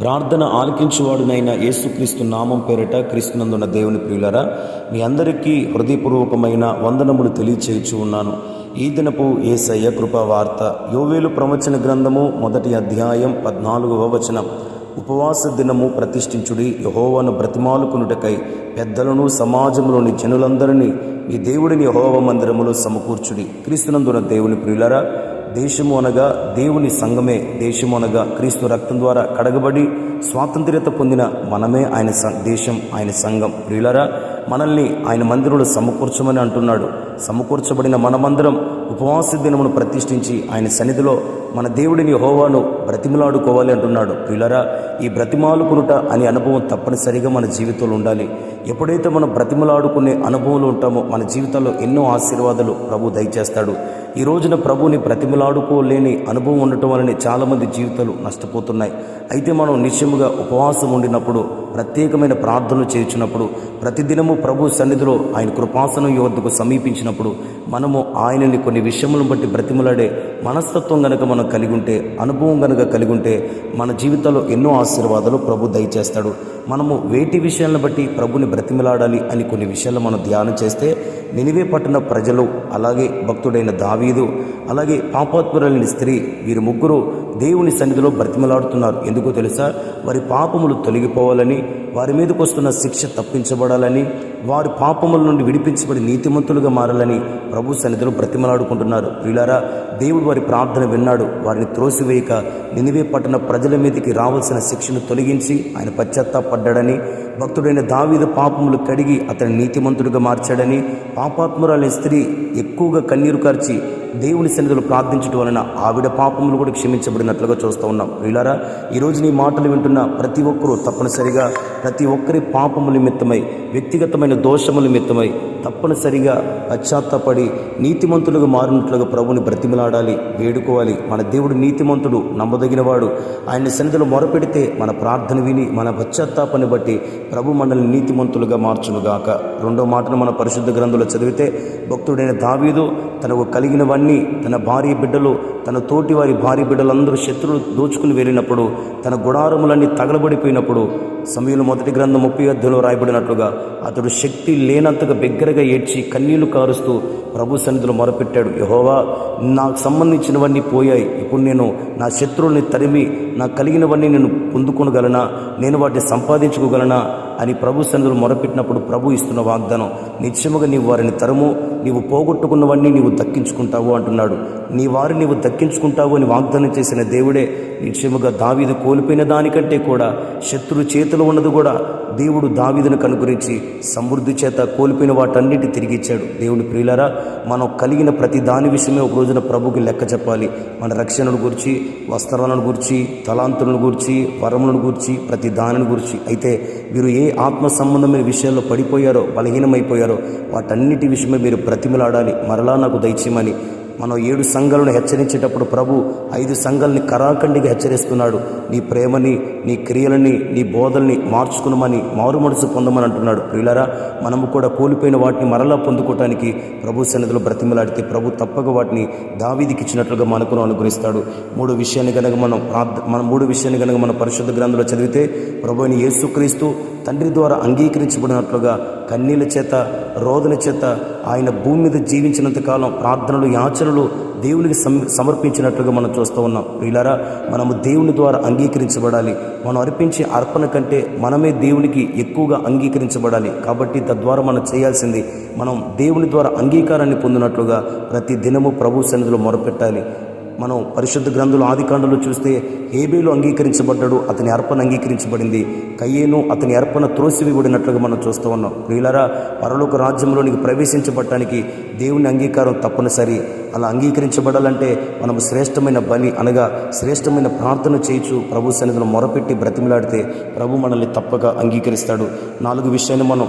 ప్రార్థన ఆలకించువాడునైన యేసుక్రీస్తు నామం పేరిట క్రీస్తునందున్న దేవుని ప్రియులరా మీ అందరికీ హృదయపూర్వకమైన వందనములు తెలియచేయచ్చు ఉన్నాను. ఈ దినపు ఏసయ్య కృపా వార్త యోవేలు ప్రవచన గ్రంథము మొదటి అధ్యాయం పద్నాలుగవ వచనం. ఉపవాస దినము ప్రతిష్ఠించుడి యహోవను బ్రతిమాలుకునుటకై పెద్దలను సమాజంలోని జనులందరినీ ఈ దేవుడిని యహోవ మందిరములో సమకూర్చుడి. క్రీస్తునందున దేవుని ప్రియులరా దేశము అనగా దేవుని సంఘమే దేశము అనగా క్రీస్తు రక్తం ద్వారా కడగబడి స్వాతంత్ర్యత పొందిన మనమే ఆయన దేశం ఆయన సంఘం. ప్రియులరా మనల్ని ఆయన మందిరంలో సమకూర్చమని అంటున్నాడు. సమకూర్చబడిన మనమందరం ఉపవాస దినమును ప్రతిష్ఠించి ఆయన సన్నిధిలో మన దేవుడిని హోవాను బ్రతిమలాడుకోవాలి అంటున్నాడు. ప్రియులరా ఈ బ్రతిమాలుకునుట అనే అనుభవం తప్పనిసరిగా మన జీవితంలో ఉండాలి. ఎప్పుడైతే మనం బ్రతిమలాడుకునే అనుభవంలో ఉంటామో మన జీవితంలో ఎన్నో ఆశీర్వాదాలు ప్రభు దయచేస్తాడు. ఈ రోజున ప్రభుని బ్రతిమలాడుకోలేని అనుభవం ఉండటం వలన చాలామంది జీవితాలు నష్టపోతున్నాయి. అయితే మనం నిశ్చయముగా ఉపవాసం ఉండినప్పుడు ప్రత్యేకమైన ప్రార్థనలు చేర్చినప్పుడు ప్రతిదినము ప్రభు సన్నిధిలో ఆయన కృపాసనం యొద్దకు సమీపించినప్పుడు మనము ఆయనని కొన్ని విషయములను బట్టి బ్రతిమలాడే మనస్తత్వం గనక మనం కలిగి ఉంటే అనుభవం గనక కలిగి ఉంటే మన జీవితంలో ఎన్నో ఆశీర్వాదాలు ప్రభు దయచేస్తాడు. మనము వేటి విషయాలను బట్టి ప్రభుని బ్రతిమలాడాలి అని కొన్ని విషయాలు మనం ధ్యానం చేస్తే నినివే పట్టణ ప్రజలు అలాగే భక్తుడైన దావీదు అలాగే పాపాత్మురాలిని స్త్రీ వీరు ముగ్గురు దేవుని సన్నిధిలో బ్రతిమలాడుతున్నారు. ఎందుకో తెలుసా? వారి పాపములు తొలగిపోవాలని వారి మీదకు వస్తున్న శిక్ష తప్పించబడాలని వారి పాపముల నుండి విడిపించబడి నీతిమంతులుగా మారాలని ప్రభు సన్నిధిలో బ్రతిమలాడుకుంటున్నారు. వీళ్ళారా దేవుడు వారి ప్రార్థన విన్నాడు. వారిని త్రోసివేయక నినివే పట్టణ ప్రజల మీదకి రావాల్సిన శిక్షను తొలగించి ఆయన పశ్చాత్తాపడ్డాడని భక్తుడైన దావీద పాపములు కడిగి అతని నీతిమంతుడిగా మార్చాడని పాపాత్మురాలైన స్త్రీ ఎక్కువగా కన్నీరు కార్చి దేవుని సన్నిధిలో ప్రార్థించడం వలన ఆవిడ పాపములు కూడా క్షమించబడినట్లుగా చూస్తూ ఉన్నాం. వీళ్ళారా ఈరోజు నీ మాటలు వింటున్న ప్రతి ఒక్కరూ తప్పనిసరిగా ప్రతి ఒక్కరి పాపముల నిమిత్తమై వ్యక్తిగతమైన దోషముల నిమిత్తమై తప్పనిసరిగా పశ్చాత్తపడి నీతిమంతులుగా మారినట్లుగా ప్రభుని బ్రతిమలాడాలి వేడుకోవాలి. మన దేవుడు నీతిమంతుడు నమ్మదగినవాడు. ఆయన సన్నిధిలో మొరపెడితే మన ప్రార్థన విని మన పశ్చాత్తాపాన్ని బట్టి ప్రభు మనల్ని నీతిమంతులుగా మార్చునుగాక. రెండో మాటను మన పరిశుద్ధ గ్రంథంలో చదివితే భక్తుడైన దావీదు తనకు కలిగినవన్నీ తన భార్య బిడ్డలు తన తోటి వారి భార్య బిడ్డలందరూ శత్రువులు దోచుకుని వెళ్ళినప్పుడు తన గుడారములన్నీ తగలబడిపోయినప్పుడు సమయంలో మొదటి గ్రంథం ముప్పై అధ్యయంలో రాయబడినట్లుగా అతడు శక్తి లేనంతగా బిగ్గరగా ఏడ్చి కన్నీళ్ళు కారుస్తూ ప్రభు సన్నిధిలో మొరపెట్టాడు. యహోవా నాకు సంబంధించినవన్నీ పోయాయి. ఇప్పుడు నేను నా శత్రువుల్ని తరిమి నాకు కలిగినవన్నీ నేను పొందుకోగలనా నేను వాటిని సంపాదించుకోగలనా? అని ప్రభు సన్నిధిలో మొరపెట్టినప్పుడు ప్రభు ఇస్తున్న వాగ్దానం నిశ్చయముగా నీవు వారిని తరము నీవు పోగొట్టుకున్నవన్నీ నీవు దక్కించుకుంటావు అంటున్నాడు. నీ వారిని నీవు దక్కించుకుంటావు అని వాగ్దానం చేసిన దేవుడే నిశ్చయముగా దావీదు కోల్పోయిన దానికంటే కూడా శత్రు చేతిలో ఉన్నది కూడా దేవుడు దావీదును కనుగురించి సమృద్ధి చేత కోల్పోయిన వాటన్నిటి తిరిగి ఇచ్చాడు. దేవుని ప్రియులరా మనం కలిగిన ప్రతి దాని విషయమే ఒక రోజున ప్రభుకి లెక్క చెప్పాలి. మన రక్షణను గురించి వస్త్రాలను గురించి తలాంతులను గురించి వరములను గురించి ప్రతి దానిని గురించి. అయితే మీరు ఏ ఆత్మ సంబంధమైన విషయాల్లో పడిపోయారో బలహీనమైపోయారో వాటన్నిటి విషయమే మీరు ప్రతిమలాడాలి. మరలా నాకు దయచేయమని మనం ఏడు సంఘాలను హెచ్చరించేటప్పుడు ప్రభు ఐదు సంఘాలని కరాఖండిగా హెచ్చరిస్తున్నాడు. నీ ప్రేమని నీ క్రియలని నీ బోధల్ని మార్చుకునమని మారు మనసు పొందమని అంటున్నాడు. ప్రియులరా మనము కూడా కోల్పోయిన వాటిని మరలా పొందుకోవటానికి ప్రభు సన్నిధిలో బ్రతిమలాడితే ప్రభు తప్పక వాటిని దావీదికి ఇచ్చినట్లుగా మనకును అనుగ్రహిస్తాడు. మూడు విషయాన్ని కనుక మనం ప్రార్థ మన మూడు విషయాన్ని కనుక మన పరిశుద్ధ గ్రంథంలో చదివితే ప్రభు అయిన యేసుక్రీస్తు తండ్రి ద్వారా అంగీకరించబడినట్లుగా కన్నీళ్ళ చేత రోదన చేత ఆయన భూమి మీద జీవించినంత కాలం ప్రార్థనలు యాచనలు దేవునికి సమర్పించినట్లుగా మనం చూస్తూ ఉన్నాం. ప్రియులారా మనము దేవుని ద్వారా అంగీకరించబడాలి. మనం అర్పించే అర్పణ కంటే మనమే దేవునికి ఎక్కువగా అంగీకరించబడాలి. కాబట్టి తద్వారా మనం చేయాల్సింది మనం దేవుని ద్వారా అంగీకారాన్ని పొందినట్లుగా ప్రతి దినము ప్రభు సన్నిధిలో మొరపెట్టాలి. మనం పరిశుద్ధ గ్రంథులు ఆదికాండంలో చూస్తే హేబేలు అంగీకరించబడ్డాడు అతని అర్పణ అంగీకరించబడింది. కయ్యేను అతని అర్పణ త్రోసివిబడినట్లుగా మనం చూస్తూ ఉన్నాం. ప్రియులరా పరలోక రాజ్యంలోనికి ప్రవేశించబడటానికి దేవుని అంగీకారం తప్పనిసరి. అలా అంగీకరించబడాలంటే మనం శ్రేష్టమైన బలి అనగా శ్రేష్టమైన ప్రార్థన చేయొచ్చు ప్రభు సన్నిధిలో మొరపెట్టి బ్రతిమలాడితే ప్రభు మనల్ని తప్పక అంగీకరిస్తాడు. నాలుగు విషయాన్ని మనం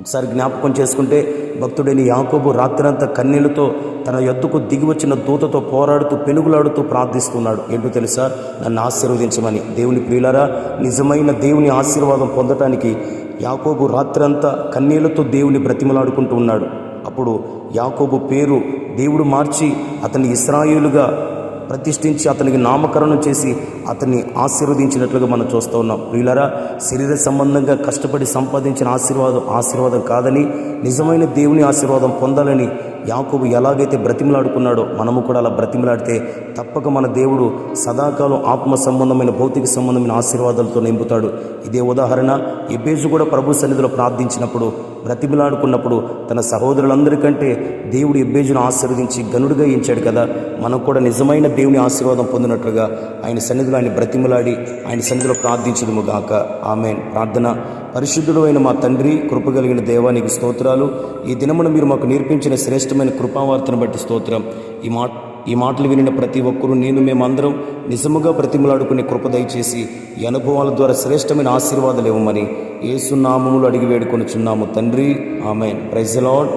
ఒకసారి జ్ఞాపకం చేసుకుంటే భక్తుడైన యాకోబు రాత్రంతా కన్నీళ్ళతో తన ఎత్తుకు దిగి వచ్చిన దూతతో పోరాడుతూ పెనుగులాడుతూ ప్రార్థిస్తున్నాడు. ఏంటో తెలుసా? నన్ను ఆశీర్వదించమని. దేవుని ప్రియులారా నిజమైన దేవుని ఆశీర్వాదం పొందటానికి యాకోబు రాత్రంతా కన్నీళ్ళతో దేవుని బ్రతిమలాడుకుంటూ ఉన్నాడు. అప్పుడు యాకోబు పేరు దేవుడు మార్చి అతన్ని ఇస్రాయేలుగా ప్రతిష్ఠించి అతనికి నామకరణం చేసి అతన్ని ఆశీర్వదించినట్లుగా మనం చూస్తూ ఉన్నాం. ప్రియులరా శరీర సంబంధంగా కష్టపడి సంపాదించిన ఆశీర్వాదం ఆశీర్వాదం కాదని నిజమైన దేవుని ఆశీర్వాదం పొందాలని యాకోబు ఎలాగైతే బ్రతిమలాడుకున్నాడో మనము కూడా అలా బ్రతిమలాడితే తప్పక మన దేవుడు సదాకాలం ఆత్మ సంబంధమైన భౌతిక సంబంధమైన ఆశీర్వాదాలతో నింపుతాడు. ఇదే ఉదాహరణ ఎబేజు కూడా ప్రభు సన్నిధిలో ప్రార్థించినప్పుడు బ్రతిమలాడుకున్నప్పుడు తన సహోదరులందరికంటే దేవుడు ఎబ్బేజును ఆశీర్వదించి గనుడుగా ఇచ్చాడు కదా. మనం కూడా నిజమైన దేవుని ఆశీర్వాదం పొందినట్లుగా ఆయన సన్నిధిలో ఆయన బ్రతిమలాడి ఆయన సన్నిధిలో ప్రార్థించడము గాక. ఆమె ప్రార్థన. పరిశుద్ధుడు అయిన మా తండ్రి కృపగలిగిన దేవానికి స్తోత్రాలు. ఈ దినమున మీరు మాకు నేర్పించిన శ్రేష్ఠ శ్రేష్టమైన కృపావార్తను బట్టి స్తోత్రం. ఈ మాట ఈ మాటలు వినిన ప్రతి ఒక్కరూ నేను మేమందరం నిజముగా ప్రతిమలాడుకునే కృప దయచేసి ఈ అనుభవాల ద్వారా శ్రేష్టమైన ఆశీర్వాదాలు ఇవ్వమని ఏసునామములు అడిగి వేడుకొనుచున్నాము. తండ్రి ఆమె ప్రైజ్ లాడ్